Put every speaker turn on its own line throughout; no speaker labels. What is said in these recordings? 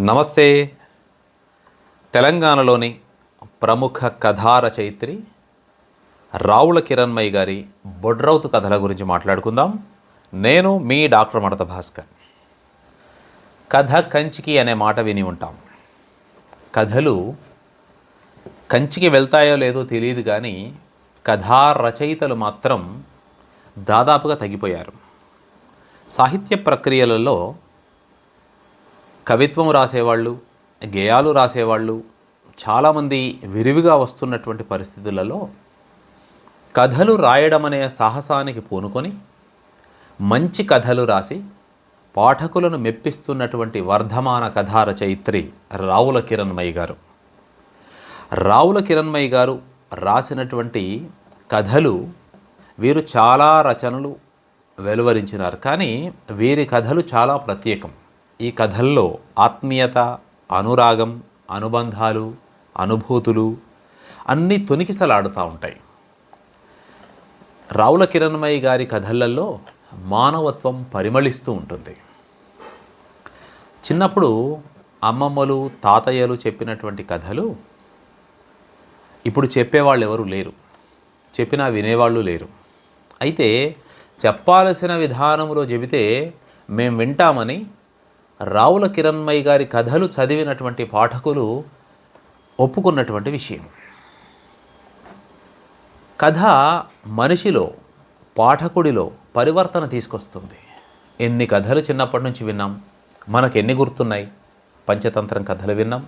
నమస్తే. తెలంగాణలోని ప్రముఖ కథారచయిత్రి రావుల కిరణ్మయ్య గారి బొడ్రౌతు కథల గురించి మాట్లాడుకుందాం. నేను మీ డాక్టర్ మడత భాస్కర్. కథ కంచికి అనే మాట విని ఉంటాం. కథలు కంచికి వెళ్తాయో లేదో తెలియదు కానీ కథారచయితలు మాత్రం దాదాపుగా తగ్గిపోయారు. సాహిత్య ప్రక్రియలలో కవిత్వం రాసేవాళ్ళు గేయాలు రాసేవాళ్ళు చాలామంది విరివిగా వస్తున్నటువంటి పరిస్థితులలో కథలు రాయడం అనే సాహసానికి పూనుకొని మంచి కథలు రాసి పాఠకులను మెప్పిస్తున్నటువంటి వర్ధమాన కథా రచయిత్రి రావుల కిరణ్మయ్య గారు. రావుల కిరణ్మయ్య గారు రాసినటువంటి కథలు వీరు చాలా రచనలు వెలువరించినారు. కానీ వీరి కథలు చాలా ప్రత్యేకం. ఈ కథల్లో ఆత్మీయత అనురాగం అనుబంధాలు అనుభూతులు అన్నీ తొనికిసలాడుతూ ఉంటాయి. రావుల కిరణ్మయ్య గారి కథలలో మానవత్వం పరిమళిస్తూ ఉంటుంది. చిన్నప్పుడు అమ్మమ్మలు తాతయ్యలు చెప్పినటువంటి కథలు ఇప్పుడు చెప్పేవాళ్ళు ఎవరు లేరు. చెప్పినా వినేవాళ్ళు లేరు. అయితే చెప్పాల్సిన విధానంలో చెబితే మేము వింటామని రావుల కిరణ్మయ్య గారి కథలు చదివినటువంటి పాఠకులు ఒప్పుకున్నటువంటి విషయం. కథ మనిషిలో పాఠకుడిలో పరివర్తన తీసుకొస్తుంది. ఎన్ని కథలు చిన్నప్పటి నుంచి విన్నాం? మనకు ఎన్ని గుర్తున్నాయి? పంచతంత్రం కథలు విన్నాం.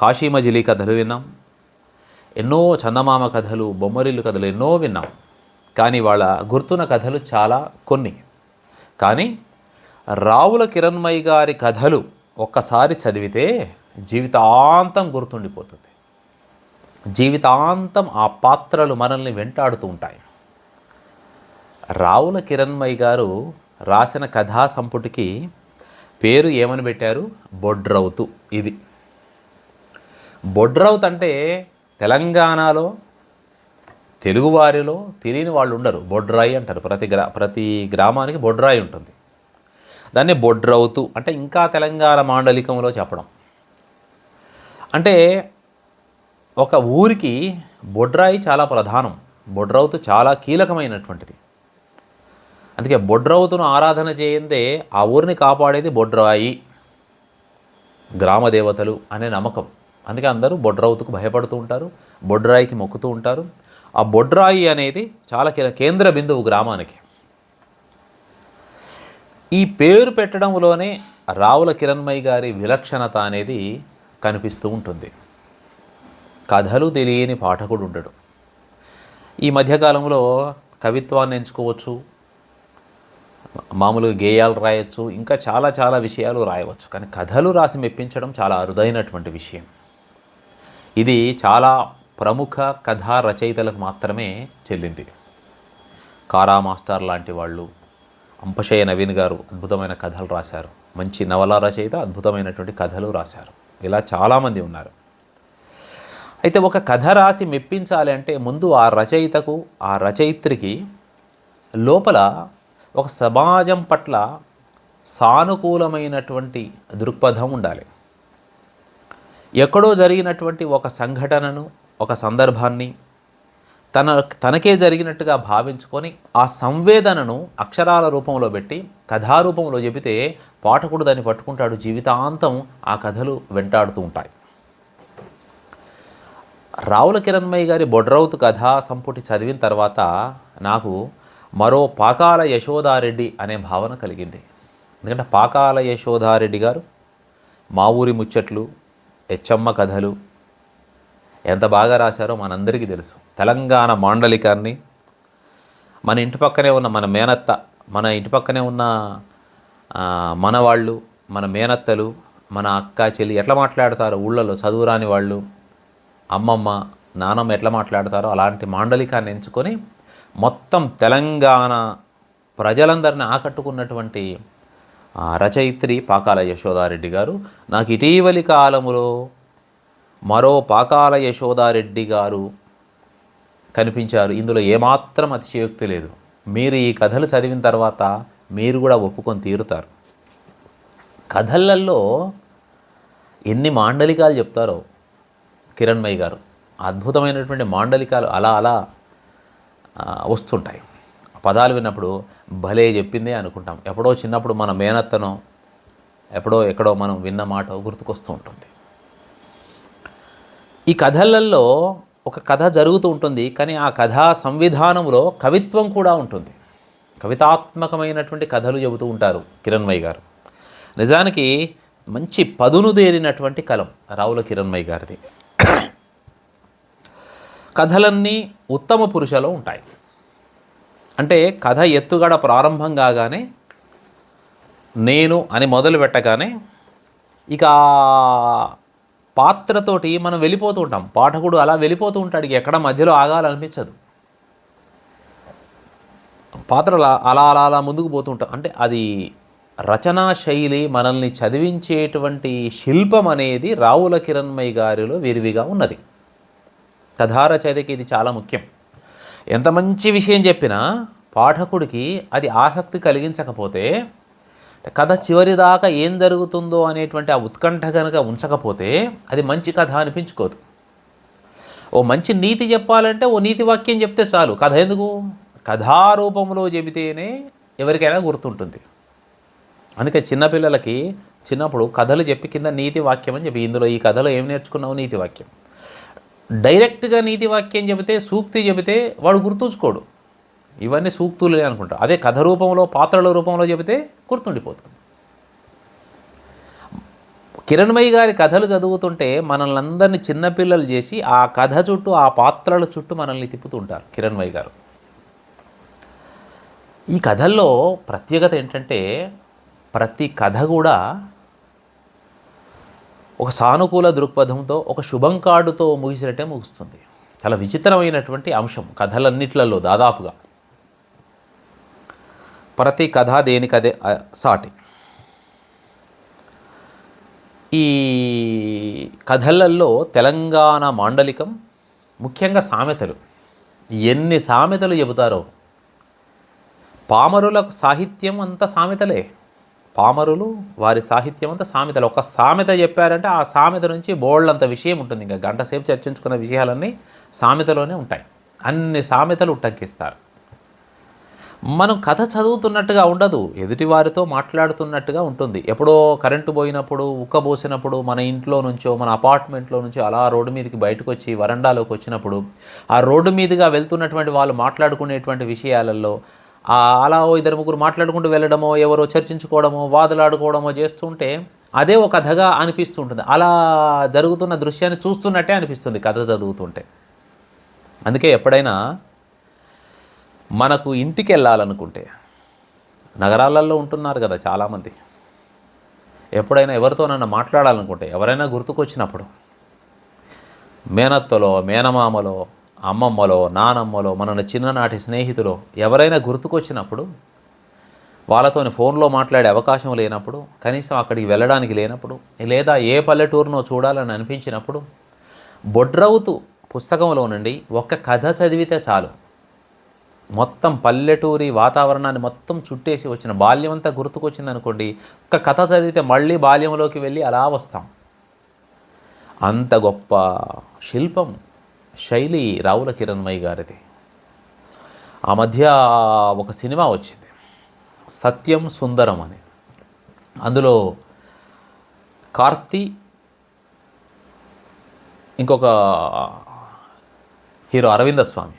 కాశీమజిలీ కథలు విన్నాం. ఎన్నో చందమామ కథలు బొమ్మరిల్లు కథలు ఎన్నో విన్నాం. కానీ వాళ్ళ గుర్తున్న కథలు చాలా కొన్ని. కానీ రావుల కిరణ్మయ్య గారి కథలు ఒక్కసారి చదివితే జీవితాంతం గుర్తుండిపోతుంది. జీవితాంతం ఆ పాత్రలు మనల్ని వెంటాడుతూ ఉంటాయి. రావుల కిరణ్మయ్య గారు రాసిన కథా సంపుటికి పేరు ఏమని పెట్టారు? బొడ్రౌతు ఇది. బొడ్రౌత్ అంటే తెలంగాణలో తెలుగువారిలో తెలియని వాళ్ళు ఉండరు. బొడ్రాయి అంటారు. ప్రతి గ్రా ప్రతి గ్రామానికి బొడ్రాయి ఉంటుంది. దాన్ని బొడ్రౌతు అంటే ఇంకా తెలంగాణ మాండలికంలో చెప్పడం. అంటే ఒక ఊరికి బొడ్రాయి చాలా ప్రధానం. బొడ్రౌతు చాలా కీలకమైనటువంటిది. అందుకే బొడ్రౌతును ఆరాధన చేయందే ఆ ఊరిని కాపాడేది బొడ్రాయి. గ్రామదేవతలు అనే నమ్మకం. అందుకే అందరూ బొడ్రౌతుకు భయపడుతూ ఉంటారు బొడ్రాయికి మొక్కుతూ ఉంటారు. ఆ బొడ్రాయి అనేది చాలా కేంద్ర బిందువు గ్రామానికి. ఈ పేరు పెట్టడంలోనే రావుల కిరణ్మయ్య గారి విలక్షణత అనేది కనిపిస్తూ ఉంటుంది. కథలు తెలియని పాఠకుడు ఉండడు. ఈ మధ్యకాలంలో కవిత్వాన్ని ఎంచుకోవచ్చు మామూలుగా గేయాలు రాయొచ్చు ఇంకా చాలా చాలా విషయాలు రాయవచ్చు. కానీ కథలు రాసి మెప్పించడం చాలా అరుదైనటువంటి విషయం. ఇది చాలా ప్రముఖ కథా రచయితలకు మాత్రమే చెల్లింది. కారా మాస్టర్ లాంటి వాళ్ళు అంపశయ్య నవీన్ గారు అద్భుతమైన కథలు రాశారు. మంచి నవల రచయిత అద్భుతమైనటువంటి కథలు రాశారు. ఇలా చాలామంది ఉన్నారు. అయితే ఒక కథ రాసి మెప్పించాలి అంటే ముందు ఆ రచయితకు ఆ రచయిత్రికి లోపల ఒక సమాజం పట్ల సానుకూలమైనటువంటి దృక్పథం ఉండాలి. ఎక్కడో జరిగినటువంటి ఒక సంఘటనను ఒక సందర్భాన్ని తన తనకే జరిగినట్టుగా భావించుకొని ఆ సంవేదనను అక్షరాల రూపంలో పెట్టి కథారూపంలో చెబితే పాఠకుడు దాన్ని పట్టుకుంటాడు. జీవితాంతం ఆ కథలు వెంటాడుతూ ఉంటాయి. రావుల కిరణ్మయ్య గారి బొడ్రౌతు కథా సంపుటి చదివిన తర్వాత నాకు మరో పాకాల యశోదారెడ్డి అనే భావన కలిగింది. ఎందుకంటే పాకాల యశోదారెడ్డి గారు మా ఊరి ముచ్చట్లు ఎచ్చమ్మ కథలు ఎంత బాగా రాశారో మనందరికీ తెలుసు. తెలంగాణ మాండలికాన్ని మన ఇంటి పక్కనే ఉన్న మన మేనత్త మన ఇంటి పక్కనే ఉన్న మనవాళ్ళు మన మేనత్తలు మన అక్క చెల్లి ఎట్లా మాట్లాడతారో ఊళ్ళలో చదువురాని వాళ్ళు అమ్మమ్మ నానమ్మ ఎట్లా మాట్లాడతారో అలాంటి మాండలికాన్ని ఎంచుకొని మొత్తం తెలంగాణ ప్రజలందరిని ఆకట్టుకున్నటువంటి రచయిత్రి పాకాల యశోదారెడ్డి గారు. నాకు ఇటీవలి కాలంలో మరో పాకాల యశోదారెడ్డి గారు కనిపించారు. ఇందులో ఏమాత్రం అతిశయోక్తి లేదు. మీరు ఈ కథలు చదివిన తర్వాత మీరు కూడా ఒప్పుకొని తీరుతారు. కథలల్లో ఎన్ని మాండలికాలు చెప్తారో కిరణ్మయ్య గారు. అద్భుతమైనటువంటి మాండలికాలు అలా అలా వస్తుంటాయి. పదాలు విన్నప్పుడు భలే చెప్పిందే అనుకుంటాం. ఎప్పుడో చిన్నప్పుడు మన మేనత్తనో ఎప్పుడో ఎక్కడో మనం విన్న మాట గుర్తుకొస్తూ ఉంటుంది. ఈ కథలలో ఒక కథ జరుగుతూ ఉంటుంది కానీ ఆ కథా సంవిధానంలో కవిత్వం కూడా ఉంటుంది. కవితాత్మకమైనటువంటి కథలు చెబుతూ ఉంటారు కిరణ్మయ్య గారు. నిజానికి మంచి పదును దేరినటువంటి కలం రావుల కిరణ్మయ్య గారిది. కథలన్నీ ఉత్తమ పురుషలో ఉంటాయి. అంటే కథ ఎత్తుగడ ప్రారంభం కాగానే నేను అని మొదలు పెట్టగానే ఇక పాత్రతోటి మనం వెళ్ళిపోతూ ఉంటాం. పాఠకుడు అలా వెళ్ళిపోతూ ఉంటాడు. ఎక్కడ మధ్యలో ఆగాలనిపించదు. పాత్రలు అలా అలా అలా ముందుకు పోతూ ఉంటాం. అంటే అది రచనా శైలి మనల్ని చదివించేటువంటి శిల్పం అనేది రావుల కిరణ్మయ్య గారిలో విరివిగా ఉన్నది. కథారచయితకి ఇది చాలా ముఖ్యం. ఎంత మంచి విషయం చెప్పినా పాఠకుడికి అది ఆసక్తి కలిగించకపోతే కథ చివరి దాకా ఏం జరుగుతుందో అనేటువంటి ఆ ఉత్కంఠ కనుక ఉంచకపోతే అది మంచి కథ అనిపించుకోదు. ఓ మంచి నీతి చెప్పాలంటే ఓ నీతి వాక్యం చెప్తే చాలు. కథ ఎందుకు? కథారూపంలో చెబితేనే ఎవరికైనా గుర్తుంటుంది. అందుకే చిన్నపిల్లలకి చిన్నప్పుడు కథలు చెప్పి కింద నీతి వాక్యం అని చెప్పి ఇందులో ఈ కథలో ఏం నేర్చుకున్నావు? నీతి వాక్యం. డైరెక్ట్గా నీతి వాక్యం చెబితే సూక్తి చెబితే వాడు గుర్తుంచుకోడు. ఇవన్నీ సూక్తులే అనుకుంటారు. అదే కథ రూపంలో పాత్రల రూపంలో చెబితే గుర్తుండిపోతుంది కిరణ్మయ్య గారి కథలు చదువుతుంటే మనల్ని అందరినీ చిన్నపిల్లలు చేసి ఆ కథ చుట్టూ ఆ పాత్రల చుట్టూ మనల్ని తిప్పుతుంటారు కిరణ్మయ్య గారు. ఈ కథల్లో ప్రత్యేకత ఏంటంటే ప్రతి కథ కూడా ఒక సానుకూల దృక్పథంతో ఒక శుభం కార్డుతో ముగిసినట్టే ముగుస్తుంది. చాలా విచిత్రమైనటువంటి అంశం కథలన్నిట్లలో దాదాపుగా. ప్రతి కథ దేనికదే సాటి. ఈ కథలల్లో తెలంగాణ మాండలికం ముఖ్యంగా సామెతలు. ఎన్ని సామెతలు చెబుతారో. పామరులకు సాహిత్యం అంతా సామెతలే. పామరులు వారి సాహిత్యం అంతా సామెతలు. ఒక సామెత చెప్పారంటే ఆ సామెత నుంచి బోళ్ళంత విషయం ఉంటుంది. ఇంకా గంట సేపు చర్చించుకున్న విషయాలన్నీ సామెతలోనే ఉంటాయి. అన్ని సామెతలు ఉట్టంకిస్తారు. మనం కథ చదువుతున్నట్టుగా ఉండదు. ఎదుటి వారితో మాట్లాడుతున్నట్టుగా ఉంటుంది. ఎప్పుడో కరెంటు పోయినప్పుడు ఉక్కబోసినప్పుడు మన ఇంట్లో నుంచో మన అపార్ట్మెంట్లో నుంచో అలా రోడ్డు మీదకి బయటకు వచ్చి వరండాలోకి వచ్చినప్పుడు ఆ రోడ్డు మీదుగా వెళ్తున్నటువంటి వాళ్ళు మాట్లాడుకునేటువంటి విషయాలలో అలా ఓ ఇద్దరు ముగ్గురు మాట్లాడుకుంటూ వెళ్ళడమో ఎవరో చర్చించుకోవడమో వాదులాడుకోవడమో చేస్తుంటే అదే ఒక కథగా అనిపిస్తూ ఉంటుంది అలా జరుగుతున్న దృశ్యాన్ని చూస్తున్నట్టే అనిపిస్తుంది కథ చదువుతుంటే. అందుకే ఎప్పుడైనా మనకు ఇంటికి వెళ్ళాలనుకుంటే నగరాలలో ఉంటున్నారు కదా చాలామంది. ఎప్పుడైనా ఎవరితోనైనా మాట్లాడాలనుకుంటే ఎవరైనా గుర్తుకొచ్చినప్పుడు మేనత్తలో మేనమామలో అమ్మమ్మలో నానమ్మలో మన చిన్ననాటి స్నేహితులు ఎవరైనా గుర్తుకొచ్చినప్పుడు వాళ్ళతోని ఫోన్లో మాట్లాడే అవకాశం లేనప్పుడు కనీసం అక్కడికి వెళ్ళడానికి లేనప్పుడు లేదా ఏ పల్లెటూరునో చూడాలని అనిపించినప్పుడు బొడ్రవుతు పుస్తకంలో నుండి ఒక్క కథ చదివితే చాలు. మొత్తం పల్లెటూరి వాతావరణాన్ని మొత్తం చుట్టేసి వచ్చిన బాల్యం అంతా గుర్తుకొచ్చింది అనుకోండి ఒక కథ చదివితే మళ్ళీ బాల్యంలోకి వెళ్ళి అలా వస్తాం. అంత గొప్ప శిల్పం శైలి రావుల కిరణ్మయ్య గారిది. ఆ మధ్య ఒక సినిమా వచ్చింది సత్యం సుందరం అని. అందులో కార్తీ ఇంకొక హీరో అరవింద స్వామి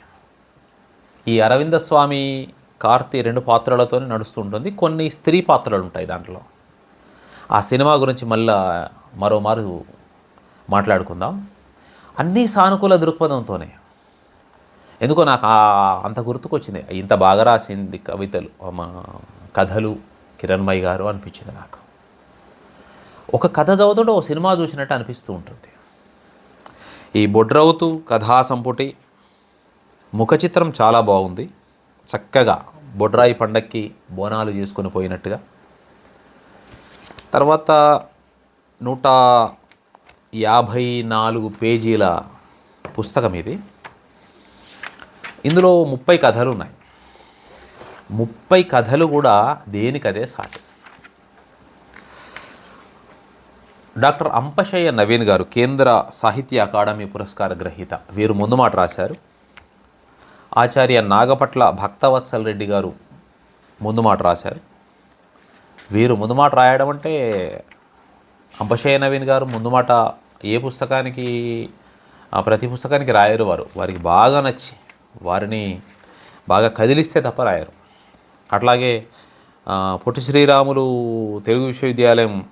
ఈ అరవింద స్వామి కార్తీ రెండు పాత్రలతోనే నడుస్తూ ఉంటుంది. కొన్ని స్త్రీ పాత్రలు ఉంటాయి దాంట్లో. ఆ సినిమా గురించి మళ్ళా మరోమారు మాట్లాడుకుందాం. అన్నీ సానుకూల దృక్పథంతోనే. ఎందుకో నాకు ఆ అంత గుర్తుకొచ్చింది. ఇంత బాగా రాసింది కవితలు మా కథలు కిరణ్మయ్య గారు అనిపించింది నాకు. ఒక కథ చదువుతుంటే ఓ సినిమా చూసినట్టు అనిపిస్తూ ఉంటుంది. ఈ బొడ్రవుతూ కథా సంపుటి ముఖ చిత్రం చాలా బాగుంది. చక్కగా బొడ్రాయి పండక్కి బోనాలు చేసుకొని పోయినట్టుగా. తర్వాత నూట యాభై నాలుగు పేజీల పుస్తకం ఇది. ఇందులో ముప్పై కథలు ఉన్నాయి. ముప్పై కథలు కూడా దేనికదే సాటి. డాక్టర్ అంపశయ్య నవీన్ గారు కేంద్ర సాహిత్య అకాడమీ పురస్కార గ్రహీత. వీరు ముందు మాట రాశారు. ఆచార్య నాగపట్ల భక్తవత్సల్ రెడ్డి గారు ముందు మాట రాశారు. వీరు ముందు మాట రాయడం అంటే అంబశయ నవీన్ గారు ముందు మాట ఏ పుస్తకానికి ప్రతి పుస్తకానికి రాయరు వారు. వారికి బాగా నచ్చి వారిని బాగా కదిలిస్తే తప్ప రాయరు. అట్లాగే పొట్టి శ్రీరాములు తెలుగు విశ్వవిద్యాలయం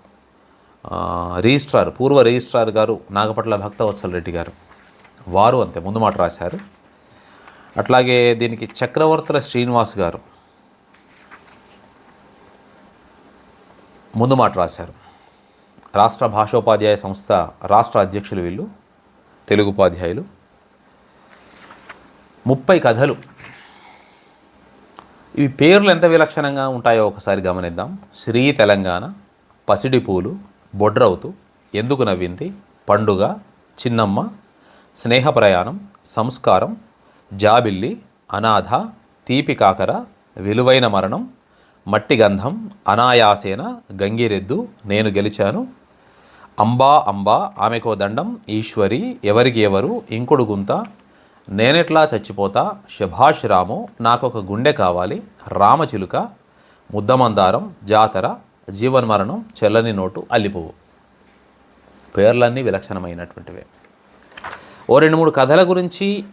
రిజిస్ట్రార్ పూర్వ రిజిస్ట్రార్ గారు నాగపట్ల భక్తవత్సల రెడ్డి గారు. వారు అంతే ముందు మాట రాశారు. అట్లాగే దీనికి చక్రవర్తుల శ్రీనివాస్ గారు ముందు మాట రాశారు. రాష్ట్ర భాషోపాధ్యాయ సంస్థ రాష్ట్ర అధ్యక్షులు వీళ్ళు తెలుగు ఉపాధ్యాయులు. ముప్పై కథలు. ఇవి పేర్లు ఎంత విలక్షణంగా ఉంటాయో ఒకసారి గమనిద్దాం. శ్రీ తెలంగాణ పసిడి పూలు బొడ్రవుతు ఎందుకు నవ్వింది పండుగ చిన్నమ్మ స్నేహ ప్రయాణం సంస్కారం జాబిల్లి అనాథ తీపి కాకర విలువైన మరణం మట్టి గంధం అనాయాసేన గంగిరెద్దు నేను గెలిచాను. అంబా అంబా ఆమెకో దండం ఈశ్వరి ఎవరికి ఎవరు ఇంకుడు గుంత నేనెట్లా చచ్చిపోతా శభాష్ రాము నాకొక గుండె కావాలి రామచిలుక ముద్దమందారం జాతర జీవన్మరణం చెల్లని నోటు అల్లిపువ్వు. పేర్లన్నీ విలక్షణమైనటువంటివే. ఓ రెండు మూడు కథల గురించి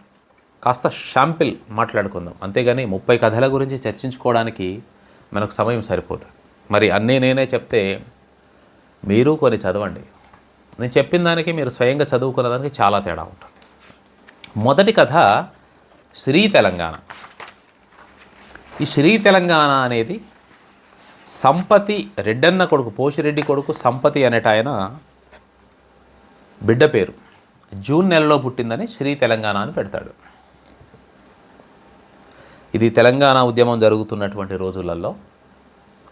కాస్త షాంపిల్ మాట్లాడుకుందాం. అంతేగాని ముప్పై కథల గురించి చర్చించుకోవడానికి మనకు సమయం సరిపోదు. మరి అన్నీ నేనే చెప్తే మీరు కొన్ని చదవండి. నేను చెప్పిన దానికి మీరు స్వయంగా చదువుకున్న దానికి చాలా తేడా ఉంటుంది. మొదటి కథ శ్రీ తెలంగాణ. ఈ శ్రీ తెలంగాణ అనేది సంపతి రెడ్డన్న కొడుకు పోషిరెడ్డి కొడుకు సంపతి అనేట ఆయన బిడ్డ పేరు. జూన్ నెలలో పుట్టిందని శ్రీ తెలంగాణ అని పెడతాడు. ఇది తెలంగాణ ఉద్యమం జరుగుతున్నటువంటి రోజులలో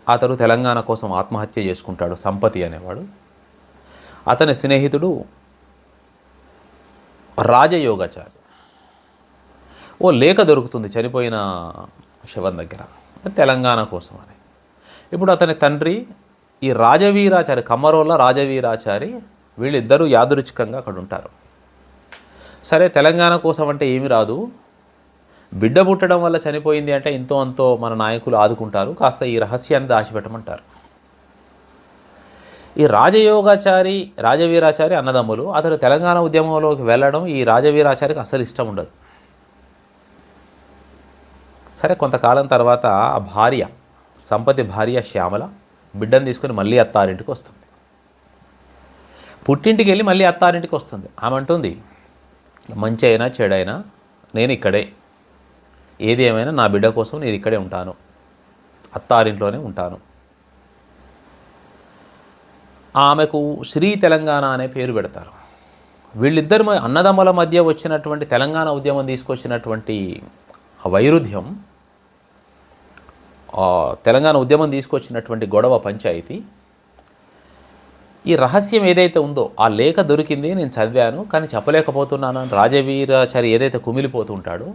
అతడు తెలంగాణ కోసం ఆత్మహత్య చేసుకుంటాడు సంపతి అనేవాడు. అతని స్నేహితుడు రాజయోగాచారి ఓ లేఖ దొరుకుతుంది చనిపోయిన శవం దగ్గర. తెలంగాణ కోసం అని. ఇప్పుడు అతని తండ్రి ఈ రాజవీరాచారి కమ్మరోళ్ళ రాజవీరాచారి వీళ్ళిద్దరూ యాదృచ్ఛికంగా అక్కడ ఉంటారు. సరే తెలంగాణ కోసం అంటే ఏమి రాదు. బిడ్డ పుట్టడం వల్ల చనిపోయింది అంటే ఇంతో అంతో మన నాయకులు ఆదుకుంటారు. కాస్త ఈ రహస్యాన్ని దాచిపెట్టమంటారు. ఈ రాజయోగాచారి రాజవీరాచారి అన్నదమ్ములు అతడు తెలంగాణ ఉద్యమంలోకి వెళ్ళడం ఈ రాజవీరాచారికి అసలు ఇష్టం ఉండదు. సరే కొంతకాలం తర్వాత ఆ భార్య సంపతి భార్య శ్యామల బిడ్డను తీసుకుని మళ్ళీ అత్తారింటికి వస్తుంది. పుట్టింటికి వెళ్ళి మళ్ళీ అత్తారింటికి వస్తుంది. ఆమె అంటుంది మంచి అయినా చెడైనా నేను ఇక్కడే ఏది ఏమైనా నా బిడ్డ కోసం నేను ఇక్కడే ఉంటాను. అత్తారింట్లోనే ఉంటాను. ఆమెకు శ్రీ తెలంగాణ అనే పేరు పెడతారు. వీళ్ళిద్దరు అన్నదమ్ముల మధ్య వచ్చినటువంటి తెలంగాణ ఉద్యమం తీసుకొచ్చినటువంటి వైరుధ్యం తెలంగాణ ఉద్యమం తీసుకొచ్చినటువంటి గొడవ పంచాయతీ. ఈ రహస్యం ఏదైతే ఉందో ఆ లేఖ దొరికింది నేను చదివాను కానీ చెప్పలేకపోతున్నాను. రాజవీరాచారి ఏదైతే కుమిలిపోతుంటాడో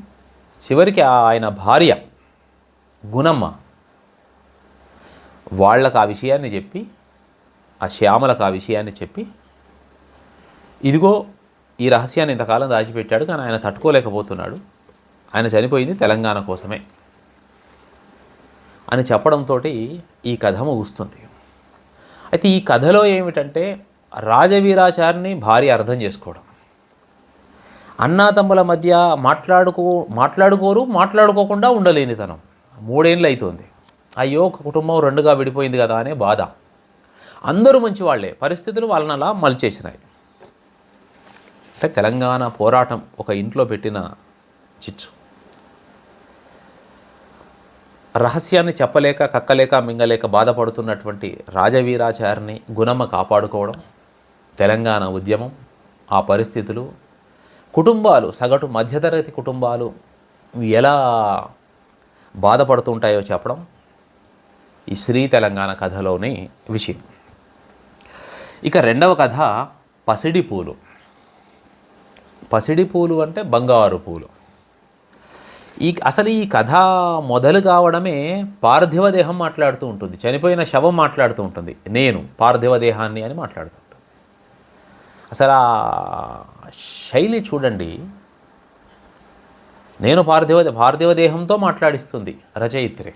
చివరికి ఆయన భార్య గుణమ్మ వాళ్ళకు ఆ విషయాన్ని చెప్పి ఆ శ్యామలకు ఆ విషయాన్ని చెప్పి ఇదిగో ఈ రహస్యాన్ని ఇంతకాలం దాచిపెట్టాడు కానీ ఆయన తట్టుకోలేకపోతున్నాడు. ఆయన చనిపోయింది తెలంగాణ కోసమే అని చెప్పడంతో ఈ కథ ముగుస్తుంది. అయితే ఈ కథలో ఏమిటంటే రాజవీరాచారిని భార్య అర్థం చేసుకోవడం. అన్నాతమ్ముల మధ్య మాట్లాడుకో మాట్లాడుకోరు మాట్లాడుకోకుండా ఉండలేనితనం. మూడేళ్ళు అవుతుంది అయ్యో ఒక కుటుంబం రెండుగా విడిపోయింది కదా అనే బాధ. అందరూ మంచి వాళ్ళే పరిస్థితులు వాళ్ళని అలా మలిచేసినాయి. అంటే తెలంగాణ పోరాటం ఒక ఇంట్లో పెట్టిన చిచ్చు. రహస్యాన్ని చెప్పలేక కక్కలేక మింగలేక బాధపడుతున్నటువంటి రాజవీరాచారిని గుణమ్మ కాపాడుకోవడం తెలంగాణ ఉద్యమం ఆ పరిస్థితులు కుటుంబాలు సగటు మధ్యతరగతి కుటుంబాలు ఎలా బాధపడుతుంటాయో చెప్పడం ఈ శ్రీ తెలంగాణ కథలోని విషయం. ఇక రెండవ కథ పసిడి పూలు. పసిడి పూలు అంటే బంగారు పూలు. ఈ అసలు ఈ కథ మొదలు కావడమే పార్థివ దేహం మాట్లాడుతూ ఉంటుంది. చనిపోయిన శవం మాట్లాడుతూ ఉంటుంది. నేను పార్థివ దేహాన్ని అని మాట్లాడుతూ అసలు ఆ శైలి చూడండి. నేను పార్థివ పార్థివ దేహంతో మాట్లాడిస్తుంది రచయిత్రి.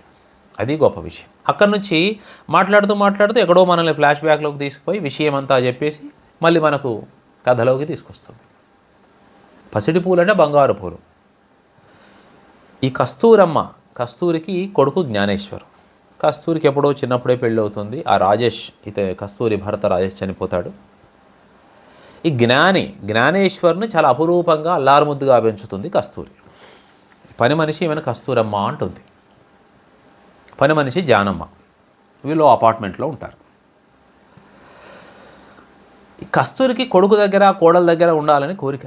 అది గొప్ప విషయం. అక్కడి నుంచి మాట్లాడుతూ మాట్లాడుతూ ఎక్కడో మనల్ని ఫ్లాష్ బ్యాక్లోకి తీసుకుపోయి విషయం అంతా చెప్పేసి మళ్ళీ మనకు కథలోకి తీసుకొస్తుంది. పసిడి పూలు అంటే బంగారు పూలు. ఈ కస్తూరమ్మ కస్తూరికి కొడుకు జ్ఞానేశ్వర్. కస్తూరికి ఎప్పుడో చిన్నప్పుడే పెళ్ళి అవుతుంది ఆ రాజేష్ ఇతే కస్తూరి భర్త రాజేష్ చనిపోతాడు. ఈ జ్ఞాని జ్ఞానేశ్వర్ని చాలా అపురూపంగా అల్లారుముద్దుగా పెంచుతుంది కస్తూరి. పని మనిషి ఈమెను కస్తూరమ్మ అంటుంది. పని మనిషి జానమ్మ. వీళ్ళు అపార్ట్మెంట్లో ఉంటారు. ఈ కస్తూరికి కొడుకు దగ్గర కోడల దగ్గర ఉండాలని కోరిక.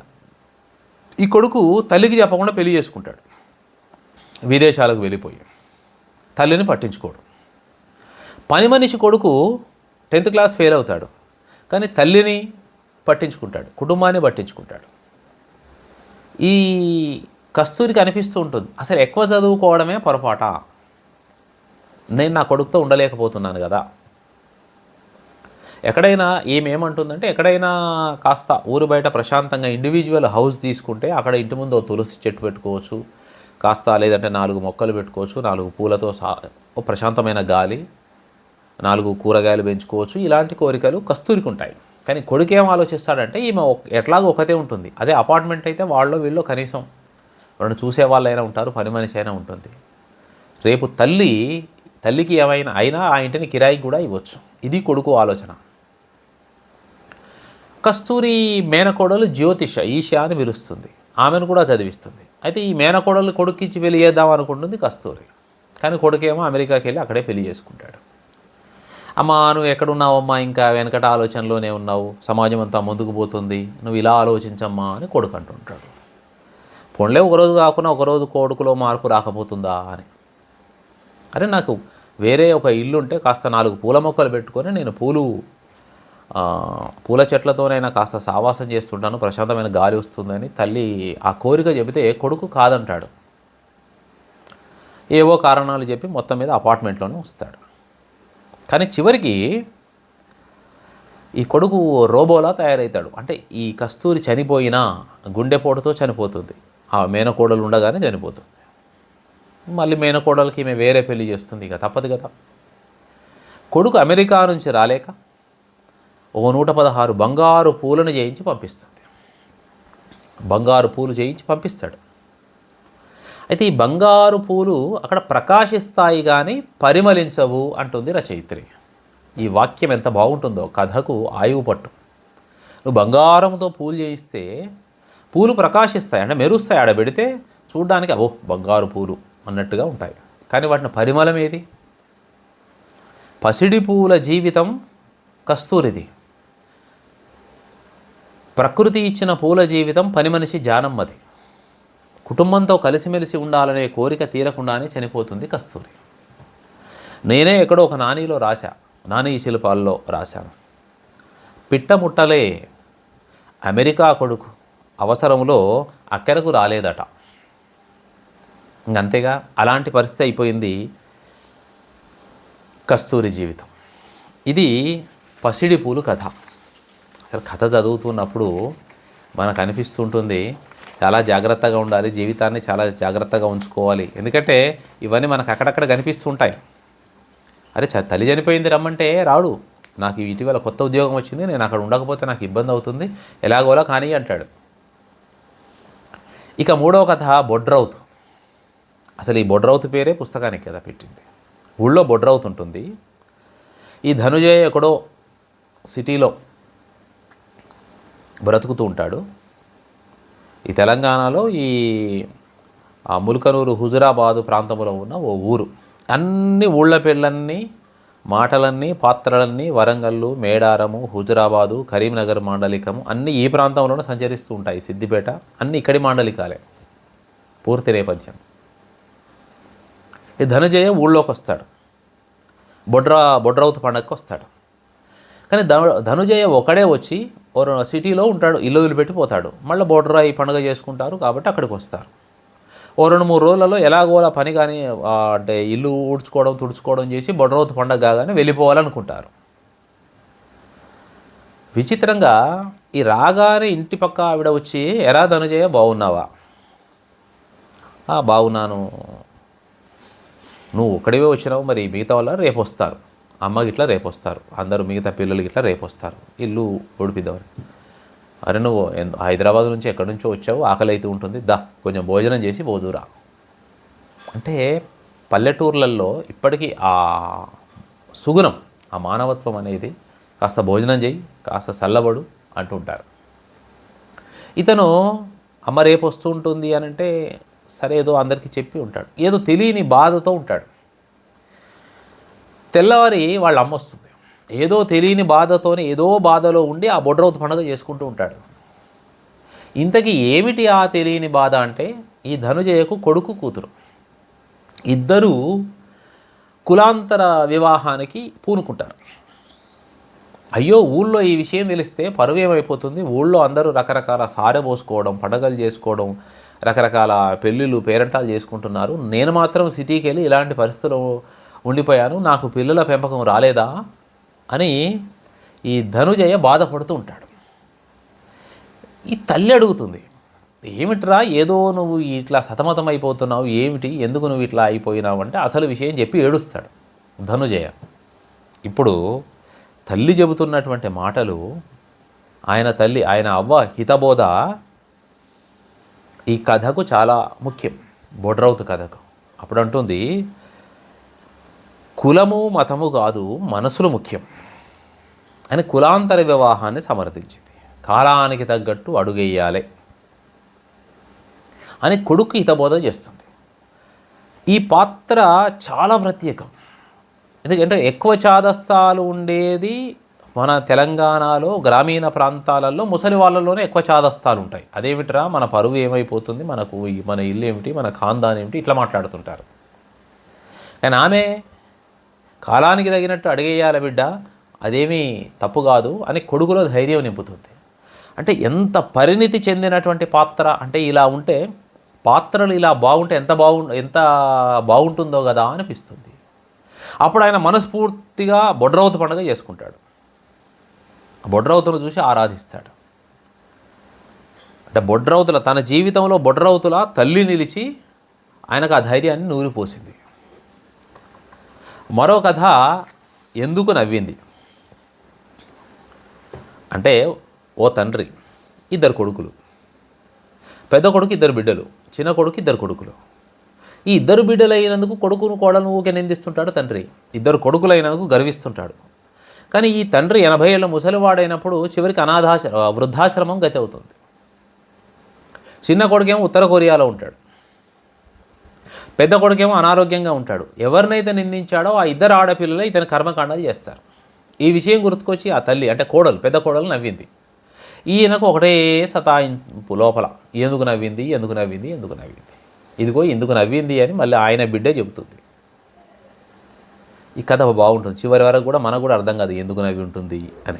ఈ కొడుకు తల్లికి చెప్పకుండా పెళ్ళి చేసుకుంటాడు. విదేశాలకు వెళ్ళిపోయి తల్లిని పట్టించుకోడు. పని మనిషి కొడుకు టెన్త్ క్లాస్ ఫెయిల్ అవుతాడు. కానీ తల్లిని పట్టించుకుంటాడు. కుటుంబాన్ని పట్టించుకుంటాడు. ఈ కస్తూరికి అనిపిస్తూ ఉంటుంది అసలు ఎక్కువ చదువుకోవడమే పొరపాట? నేను నా కొడుకుతో ఉండలేకపోతున్నాను కదా. ఎక్కడైనా ఏమేమంటుందంటే ఎక్కడైనా కాస్త ఊరు బయట ప్రశాంతంగా ఇండివిజువల్ హౌస్ తీసుకుంటే అక్కడ ఇంటి ముందు తులసి చెట్టు పెట్టుకోవచ్చు కాస్త లేదంటే నాలుగు మొక్కలు పెట్టుకోవచ్చు నాలుగు పూలతో సా ప్రశాంతమైన గాలి నాలుగు కూరగాయలు పెంచుకోవచ్చు. ఇలాంటి కోరికలు కస్తూరికి ఉంటాయి కానీ కొడుకు ఏం ఆలోచిస్తాడంటే ఈమె ఒక- ఎట్లాగో ఒకతే ఉంటుంది. అదే అపార్ట్మెంట్ అయితే వాళ్ళు వీళ్ళు కనీసం రెండు చూసే వాళ్ళైనా ఉంటారు పని మనిషి అయినా ఉంటుంది. రేపు తల్లి తల్లికి ఏమైనా అయినా ఆ ఇంటిని కిరాయికి కూడా ఇవ్వచ్చు. ఇది కొడుకు ఆలోచన. కస్తూరి మేనకోడలు జ్యోతిష ఈషా అని పిలుస్తుంది. ఆమెను కూడా చదివిస్తుంది. అయితే ఈ మేనకోడలు కొడుకిచ్చి పెళ్ళి చేద్దాం అనుకుంటుంది కస్తూరి. కానీ కొడుకేమో అమెరికాకి వెళ్ళి అక్కడే పెళ్ళి చేసుకుంటాడు. అమ్మా నువ్వు ఎక్కడున్నావమ్మా? ఇంకా వెనకట ఆలోచనలోనే ఉన్నావు. సమాజం అంతా ముందుకు పోతుంది. నువ్వు ఇలా ఆలోచించమ్మా అని కొడుకు అంటుంటాడు. పొండ్లే ఒకరోజు కాకుండా ఒకరోజు కొడుకులో మార్పు రాకపోతుందా అని. అరే నాకు వేరే ఒక ఇల్లు ఉంటే కాస్త నాలుగు పూల మొక్కలు పెట్టుకొని నేను పూలు పూల చెట్లతోనైనా కాస్త సావాసం చేస్తుంటాను. ప్రశాంతమైన గాలి వస్తుందని తల్లి ఆ కోరిక చెబితే కొడుకు కాదంటాడు. ఏవో కారణాలు చెప్పి మొత్తం మీద అపార్ట్మెంట్లోనే వస్తాడు. కానీ చివరికి ఈ కొడుకు రోబోలా తయారవుతాడు అంటే ఈ కస్తూరి చనిపోయినా గుండెపోటుతో చనిపోతుంది. ఆ మేనకోడలు ఉండగానే చనిపోతుంది. మళ్ళీ మేనకోడలకి ఈమె వేరే పెళ్ళి చేస్తుంది ఇక తప్పదు కదా. కొడుకు అమెరికా నుంచి రాలేక ఓ నూట పదహారు బంగారు పూలను చేయించి పంపిస్తుంది. బంగారు పూలు చేయించి పంపిస్తాడు. అయితే ఈ బంగారు పూలు అక్కడ ప్రకాశిస్తాయి కానీ పరిమళించవు అంటుంది రచయిత్రి. ఈ వాక్యం ఎంత బాగుంటుందో కథకు ఆయువు పట్టు. నువ్వు బంగారంతో పూలు చేయిస్తే పూలు ప్రకాశిస్తాయి అంటే మెరుస్తాయి ఆడ పెడితే చూడడానికి ఓ బంగారు పూలు అన్నట్టుగా ఉంటాయి. కానీ వాటిని పరిమళం ఏది? పసిడి పూల జీవితం కస్తూరిది. ప్రకృతి ఇచ్చిన పూల జీవితం పని మనిషి జానమ్మది. కుటుంబంతో కలిసిమెలిసి ఉండాలనే కోరిక తీరకుండానే చనిపోతుంది కస్తూరి. నేనే ఎక్కడో ఒక నానీలో రాశా నానీ శిల్పాల్లో రాశాను. పిట్టముట్టలే అమెరికా కొడుకు అవసరంలో అక్కరకు రాలేదట. ఇంకంతేగా అలాంటి పరిస్థితి అయిపోయింది కస్తూరి జీవితం. ఇది పసిడి పూలు కథ. అసలు కథ చదువుతున్నప్పుడు మనకు అనిపిస్తుంటుంది చాలా జాగ్రత్తగా ఉండాలి. జీవితాన్ని చాలా జాగ్రత్తగా ఉంచుకోవాలి. ఎందుకంటే ఇవన్నీ మనకు అక్కడక్కడ కనిపిస్తుంటాయి అరే చ- తల్లి చనిపోయింది రమ్మంటే రాడు. నాకు ఇటీవల కొత్త ఉద్యోగం వచ్చింది. నేను అక్కడ ఉండకపోతే నాకు ఇబ్బంది అవుతుంది. ఎలాగోలా కానీ అంటాడు. ఇక మూడవ కథ బొడ్రౌత్. అసలు ఈ బొడ్రౌత్ పేరే పుస్తకానికి కదా పెట్టింది. ఊళ్ళో బొడ్రౌత్ ఉంటుంది. ఈ ధనుజయ ఎక్కడో సిటీలో బ్రతుకుతూ ఉంటాడు. ఈ తెలంగాణలో ఈ ములకనూరు ముల్కనూరు హుజురాబాదు ప్రాంతంలో ఉన్న ఓ ఊరు. అన్ని ఊళ్ళ పేర్లన్నీ మాటలన్నీ పాత్రలన్నీ వరంగల్లు మేడారము హుజురాబాదు కరీంనగర్ మాండలికము అన్నీ ఈ ప్రాంతంలోనే సంచరిస్తూ ఉంటాయి సిద్దిపేట. అన్నీ ఇక్కడి మాండలికాలే. పూర్తి నేపథ్యం. ఈ ధనుజయ ఊళ్ళోకి వస్తాడు. బొడ్రా బొడ్రౌత్ పండగకి వస్తాడు. కానీ ధను ధనుజయ ఒకడే వచ్చి ఓ సిటీలో ఉంటాడు ఇల్లు వదిలిపెట్టిపోతాడు మళ్ళీ బోర్డర్ ఈ పండుగ చేసుకుంటారు కాబట్టి అక్కడికి వస్తారు. ఓ రెండు మూడు రోజులలో ఎలాగోలా పని కానీ అంటే ఇల్లు ఊడ్చుకోవడం తుడుచుకోవడం చేసి బొడ్రౌత్ పండగ కాగానే వెళ్ళిపోవాలనుకుంటారు. విచిత్రంగా ఈ రాగానే ఇంటి పక్క ఆవిడ వచ్చి ఎరా ధనుజయ బాగున్నావా? బాగున్నాను. నువ్వు ఒక్కడివే వచ్చినావు మరి మిగతా వాళ్ళ రేపు వస్తారు. అమ్మ ఇట్లా రేపు వస్తారు. అందరూ మిగతా పిల్లలు ఇట్లా రేపు వస్తారు. ఇల్లు ఉడిపిద్దామని అరే నువ్వు ఎందు- హైదరాబాద్ నుంచి ఎక్కడి నుంచో వచ్చావు ఆకలి అయితే ఉంటుంది. దా కొంచెం భోజనం చేసి పోదురా. అంటే పల్లెటూర్లలో ఇప్పటికీ ఆ సుగుణం ఆ మానవత్వం అనేది కాస్త భోజనం చేయి కాస్త చల్లబడు అంటుంటారు. ఇతను అమ్మ రేపు వస్తూ ఉంటుంది అని అంటే సరే ఏదో అందరికీ చెప్పి ఉంటాడు. ఏదో తెలియని బాధతో ఉంటాడు. తెల్లవారి వాళ్ళ అమ్మ వస్తుంది. ఏదో తెలియని బాధతోనే ఏదో బాధలో ఉండి ఆ బొడ్రౌత్ పండుగ చేసుకుంటూ ఉంటాడు. ఇంతకీ ఏమిటి ఆ తెలియని బాధ అంటే ఈ ధనుజయకు కొడుకు కూతురు. ఇద్దరూ కులాంతర వివాహానికి పూనుకుంటారు. అయ్యో ఊళ్ళో ఈ విషయం తెలిస్తే పరువు ఏమైపోతుంది ఊళ్ళో అందరూ రకరకాల సారె పోసుకోవడం పండగలు చేసుకోవడం రకరకాల పెళ్ళిళ్ళు పేరంటాలు చేసుకుంటున్నారు. నేను మాత్రం సిటీకి వెళ్ళి ఇలాంటి పరిస్థితులు ఉండిపోయాను నాకు పిల్లల పెంపకం రాలేదా అని ఈ ధనుజయ బాధపడుతూ ఉంటాడు. ఈ తల్లి అడుగుతుంది ఏమిట్రా ఏదో నువ్వు ఇట్లా సతమతం అయిపోతున్నావు ఏమిటి ఎందుకు నువ్వు ఇట్లా అయిపోయినావు? అంటే అసలు విషయం చెప్పి ఏడుస్తాడు ధనుజయ ఇప్పుడు తల్లి చెబుతున్నటువంటి మాటలు ఆయన తల్లి ఆయన అవ్వ హితబోధ ఈ కథకు చాలా ముఖ్యం బొడ్రౌత్ కథకు. అప్పుడు అంటుంది కులము మతము కాదు మనసులు ముఖ్యం. అని కులాంతర వివాహాన్ని సమర్థించింది. కాలానికి తగ్గట్టు అడుగేయాలి. అని కొడుకు హితబోధ చేస్తుంది. ఈ పాత్ర చాలా ప్రత్యేకం. ఎందుకంటే ఎక్కువ చాదస్తాలు ఉండేది మన తెలంగాణలో గ్రామీణ ప్రాంతాలలో ముసలి వాళ్ళలోనే ఎక్కువ చాదస్తాలు ఉంటాయి. అదేమిట్రా? మన పరువు ఏమైపోతుంది? మనకు ఈ- మన ఇల్లు ఏమిటి మన ఖాందాన్ ఏమిటి ఇట్లా మాట్లాడుతుంటారు. కానీ ఆమె కాలానికి తగినట్టు అడిగేయాల బిడ్డ అదేమీ తప్పు కాదు అని కొడుకులో ధైర్యం నింపుతుంది. అంటే ఎంత పరిణితి చెందినటువంటి పాత్ర అంటే ఇలా ఉంటే పాత్రలు ఇలా బాగుంటే ఎంత బాగు ఎంత బాగుంటుందో కదా అనిపిస్తుంది. అప్పుడు ఆయన మనస్ఫూర్తిగా బొడ్రవత పండుగ చేసుకుంటాడు. బొడ్రవతను చూసి ఆరాధిస్తాడు. అంటే బొడ్రవతుల తన జీవితంలో బొడ్రవతుల తల్లి నిలిచి ఆయనకు ఆ ధైర్యాన్ని నూరిపోసింది. మరో కథ ఎందుకు నవ్వింది? అంటే ఓ తండ్రి ఇద్దరు కొడుకులు. పెద్ద కొడుకు ఇద్దరు బిడ్డలు. చిన్న కొడుకు ఇద్దరు కొడుకులు. ఈ ఇద్దరు బిడ్డలు అయినందుకు కొడుకును కోడలను ఊకే నిందిస్తుంటాడు తండ్రి. ఇద్దరు కొడుకులైనందుకు గర్విస్తుంటాడు. కానీ ఈ తండ్రి ఎనభై ఏళ్ళ ముసలివాడైనప్పుడు చివరికి అనాథాశ్ర వృద్ధాశ్రమం గతి అవుతుంది. చిన్న కొడుకేమో ఉత్తర కొరియాలో ఉంటాడు. పెద్ద కొడుకేమో అనారోగ్యంగా ఉంటాడు. ఎవరినైతే నిందించాడో ఆ ఇద్దరు ఆడపిల్లలే ఇతని కర్మకాండాలు చేస్తారు. ఈ విషయం గుర్తుకొచ్చి ఆ తల్లి అంటే కోడలు పెద్ద కోడలు నవ్వింది. ఈయనకు ఒకటే సతాయింపు లోపల. ఎందుకు నవ్వింది? ఎందుకు నవ్వింది? ఎందుకు నవ్వింది? ఇదిగో ఎందుకు నవ్వింది అని మళ్ళీ ఆయన బిడ్డే చెబుతుంది. ఈ కథ బాగుంటుంది. చివరి వరకు కూడా మనకు కూడా అర్థం కాదు ఎందుకు నవ్వి ఉంటుంది అని.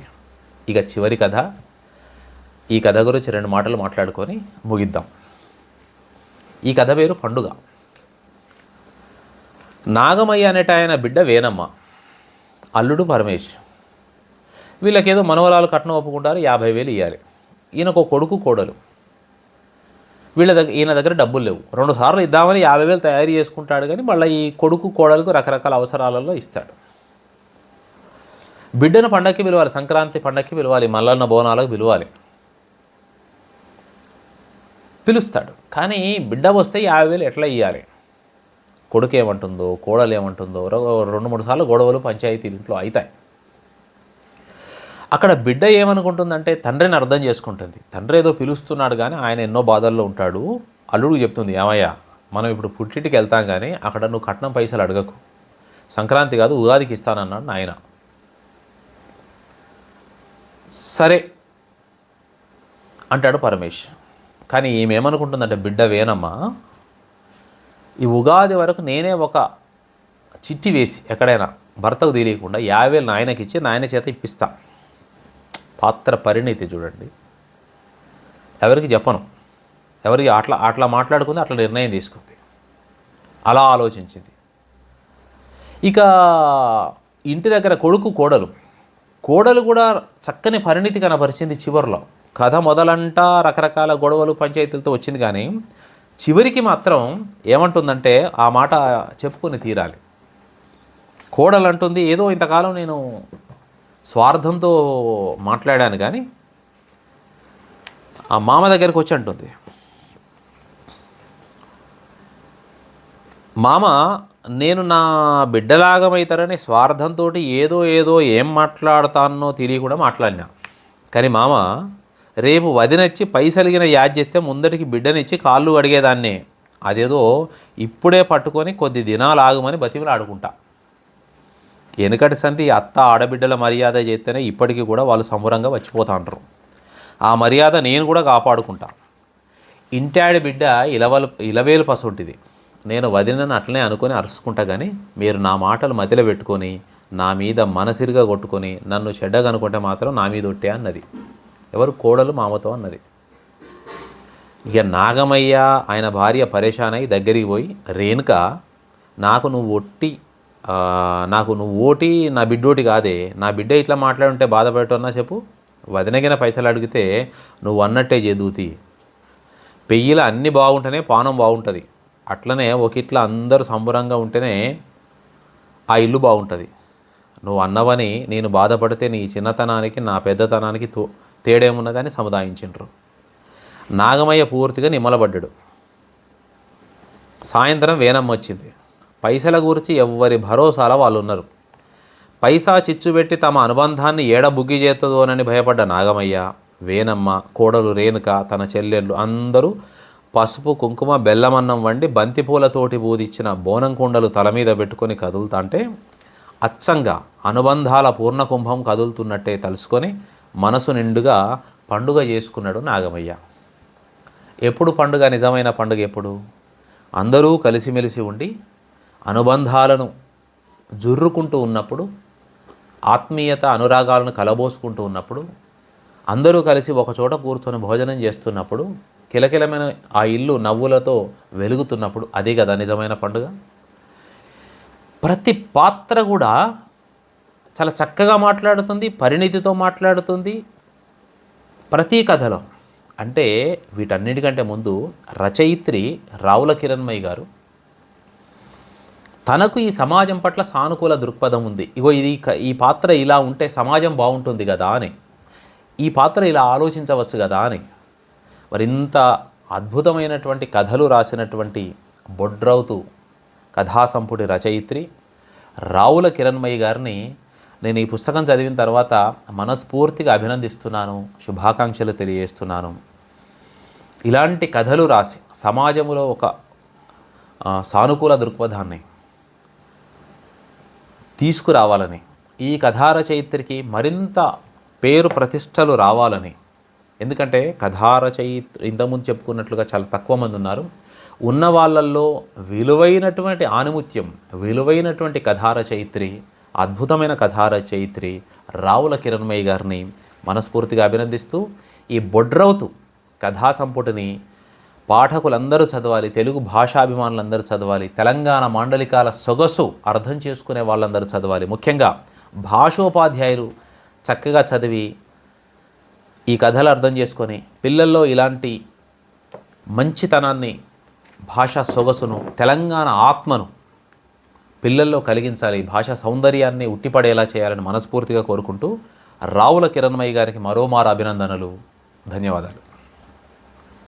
ఇక చివరి కథ. ఈ కథ గురించి రెండు మాటలు మాట్లాడుకొని ముగిద్దాం. ఈ కథ పేరు పండుగ. నాగమయ్య అనేట ఆయన బిడ్డ వేనమ్మ అల్లుడు పరమేష్ వీళ్ళకేదో మనవరాలు కట్నం ఒప్పుకుంటారు యాభై వేలు ఇవ్వాలి ఈయనకు ఒక కొడుకు కోడలు. వీళ్ళ దగ్గర ఈయన దగ్గర డబ్బులు లేవు. రెండు సార్లు ఇద్దామని యాభై వేలు తయారు చేసుకుంటాడు కానీ మళ్ళీ ఈ కొడుకు కోడలకు రకరకాల అవసరాలలో ఇస్తాడు. బిడ్డను పండక్కి పిలవాలి సంక్రాంతి పండక్కి పిలవాలి మల్లన్న బోనాలకు పిలవాలి. పిలుస్తాడు. కానీ బిడ్డ వస్తే యాభై వేలు ఎట్లా ఇవ్వాలి కొడుకు ఏమంటుందో కోడలు ఏమంటుందో రెండు మూడు సార్లు గొడవలు పంచాయతీలు ఇంట్లో అవుతాయి అక్కడ బిడ్డ ఏమనుకుంటుందంటే తండ్రిని అర్థం చేసుకుంటుంది. తండ్రి ఏదో పిలుస్తున్నాడు కానీ ఆయన ఎన్నో బాధల్లో ఉంటాడు. అల్లుడు చెప్తుంది ఏమయ్యా మనం ఇప్పుడు పుట్టింటికి వెళ్తాం కానీ అక్కడ నువ్వు కట్నం పైసలు అడగకు. సంక్రాంతి కాదు ఉగాదికి ఇస్తానన్నాడు ఆయన సరే అంటాడు పరమేష్ కానీ ఈమె ఏమనుకుంటుందంటే బిడ్డ వేనమ్మా ఈ ఉగాది వరకు నేనే ఒక చిట్టి వేసి ఎక్కడైనా భర్తకు తెలియకుండా యాభై వేలు నాయనకి ఇచ్చి నాయన చేత ఇప్పిస్తా. పాత్ర పరిణితి చూడండి. ఎవరికి చెప్పను. ఎవరికి అట్లా అట్లా మాట్లాడుకుంది అట్లా నిర్ణయం తీసుకుంది. అలా ఆలోచించింది. ఇక ఇంటి దగ్గర కొడుకు కోడలు. కోడలు కూడా చక్కని పరిణితి కనపరిచింది చివరిలో. కథ మొదలంటా రకరకాల గొడవలు పంచాయతీలతో వచ్చింది కానీ చివరికి మాత్రం ఏమంటుందంటే ఆ మాట చెప్పుకొని తీరాలి. కోడలు అంటుంది ఏదో ఇంతకాలం నేను స్వార్థంతో మాట్లాడాను కానీ ఆ మామ దగ్గరికి వచ్చి అంటుంది. మామ నేను నా బిడ్డలాగమవుతారని స్వార్థంతో ఏదో ఏదో ఏం మాట్లాడతానో తెలియ కూడా మాట్లాడినా. కానీ మామ రేపు వదినొచ్చి పైసలిగిన యాద్ చేస్తే ముందటికి బిడ్డనిచ్చి కాళ్ళు అడిగేదాన్నే అదేదో ఇప్పుడే పట్టుకొని కొద్ది దినాలు ఆగమని బతిమలు ఆడుకుంటా. వెనుకటి సంతి అత్త ఆడబిడ్డల మర్యాద చేస్తేనే ఇప్పటికీ కూడా వాళ్ళు సమూరంగా వచ్చిపోతా అంటారు ఆ మర్యాద నేను కూడా కాపాడుకుంటా. ఇంటాడి బిడ్డ ఇలవలు ఇలవేలు పసుంటిది. నేను వదినని అట్లనే అనుకొని అరుచుకుంటా కానీ మీరు నా మాటలు మధ్యలో పెట్టుకొని నా మీద మనసిరిగా కొట్టుకొని నన్ను చెడ్డగా అనుకుంటే మాత్రం నా మీద ఒట్టే అన్నది. ఎవరు కోడలు మామతో అన్నది. ఇక నాగమయ్య ఆయన భార్య పరేషాన్ అయి దగ్గరికి పోయి రేణుక నాకు నువ్వు ఒట్టి నాకు నువ్వు ఓటి నా బిడ్డోటి కాదే. నా బిడ్డ ఇట్లా మాట్లాడుంటే బాధపడటన్నా చెప్పు. వదినగిన పైసలు అడిగితే నువ్వు అన్నట్టే చేదూతి పెయ్యిల అన్నీ బాగుంటేనే పానం బాగుంటుంది. అట్లనే ఒక ఇట్లా అందరూ సంబరంగా ఉంటేనే ఆ ఇల్లు బాగుంటుంది. నువ్వు అన్నవని నేను బాధపడితే నీ చిన్నతనానికి నా పెద్దతనానికి తో తేడేమున్నదని సముదాయించిండ్రు. నాగమయ్య పూర్తిగా నిమ్మలబడ్డాడు. సాయంత్రం వేనమ్మ వచ్చింది. పైసల గురించి ఎవ్వరి భరోసాలో వాళ్ళు ఉన్నారు పైసా చిచ్చుబెట్టి తమ అనుబంధాన్ని ఏడ బుగ్గి చేస్తుందోనని భయపడ్డ నాగమయ్య వేనమ్మ కోడలు రేణుక తన చెల్లెళ్ళు అందరూ పసుపు కుంకుమ బెల్లమన్నం వండి బంతిపూలతోటి బూదిచ్చిన బోనం కుండలు తల మీద పెట్టుకొని కదులుతాంటే అచ్చంగా అనుబంధాల పూర్ణ కుంభం కదులుతున్నట్టే తలుసుకొని మనసు నిండుగా పండుగ చేసుకున్నాడు నాగమయ్య. ఎప్పుడు పండుగ? నిజమైన పండుగ ఎప్పుడు? అందరూ కలిసిమెలిసి ఉండి అనుబంధాలను జుర్రుకుంటూ ఉన్నప్పుడు ఆత్మీయత అనురాగాలను కలబోసుకుంటూ ఉన్నప్పుడు అందరూ కలిసి ఒక చోట కూర్చొని భోజనం చేస్తున్నప్పుడు కిలకిలమైన ఆ ఇల్లు నవ్వులతో వెలుగుతున్నప్పుడు అదే కదా నిజమైన పండుగ? ప్రతి పాత్ర కూడా చాలా చక్కగా మాట్లాడుతుంది పరిణితితో మాట్లాడుతుంది. ప్రతి కథలో అంటే వీటన్నిటికంటే ముందు రచయిత్రి రావుల కిరణ్మయ్య గారు తనకు ఈ సమాజం పట్ల సానుకూల దృక్పథం ఉంది. ఇగో ఇది క- ఈ పాత్ర ఇలా ఉంటే సమాజం బాగుంటుంది కదా అని. ఈ పాత్ర ఇలా ఆలోచించవచ్చు కదా అని. మరి ఇంత అద్భుతమైనటువంటి కథలు రాసినటువంటి బొడ్రౌతు కథాసంపుటి రచయిత్రి రావుల కిరణ్మయ్య గారిని నేను ఈ పుస్తకం చదివిన తర్వాత మనస్ఫూర్తిగా అభినందిస్తున్నాను శుభాకాంక్షలు తెలియజేస్తున్నాను. ఇలాంటి కథలు రాసి సమాజంలో ఒక సానుకూల దృక్పథాన్ని తీసుకురావాలని ఈ కథారచయిత్రికి మరింత పేరు ప్రతిష్టలు రావాలని. ఎందుకంటే కథారచయిత్ర ఇంతకుముందు చెప్పుకున్నట్లుగా చాలా తక్కువ మంది ఉన్నారు. ఉన్న వాళ్ళల్లో విలువైనటువంటి ఆనుముత్యం విలువైనటువంటి కథారచయిత్రి అద్భుతమైన కథారచయిత్రి రావుల కిరణ్మయ్య గారిని మనస్ఫూర్తిగా అభినందిస్తూ ఈ బొడ్రౌతు కథా సంపుటిని పాఠకులందరూ చదవాలి తెలుగు భాషాభిమానులందరూ చదవాలి తెలంగాణ మాండలికాల సొగసు అర్థం చేసుకునే వాళ్ళందరూ చదవాలి. ముఖ్యంగా భాషోపాధ్యాయులు చక్కగా చదివి ఈ కథలు అర్థం చేసుకొని పిల్లల్లో ఇలాంటి మంచితనాన్ని భాషా సొగసును తెలంగాణ ఆత్మను పిల్లల్లో కలిగించాలి భాషా సౌందర్యాన్ని ఉట్టిపడేలా చేయాలని మనస్ఫూర్తిగా కోరుకుంటూ రావుల కిరణ్మయ్య గారికి మరోమారు అభినందనలు ధన్యవాదాలు.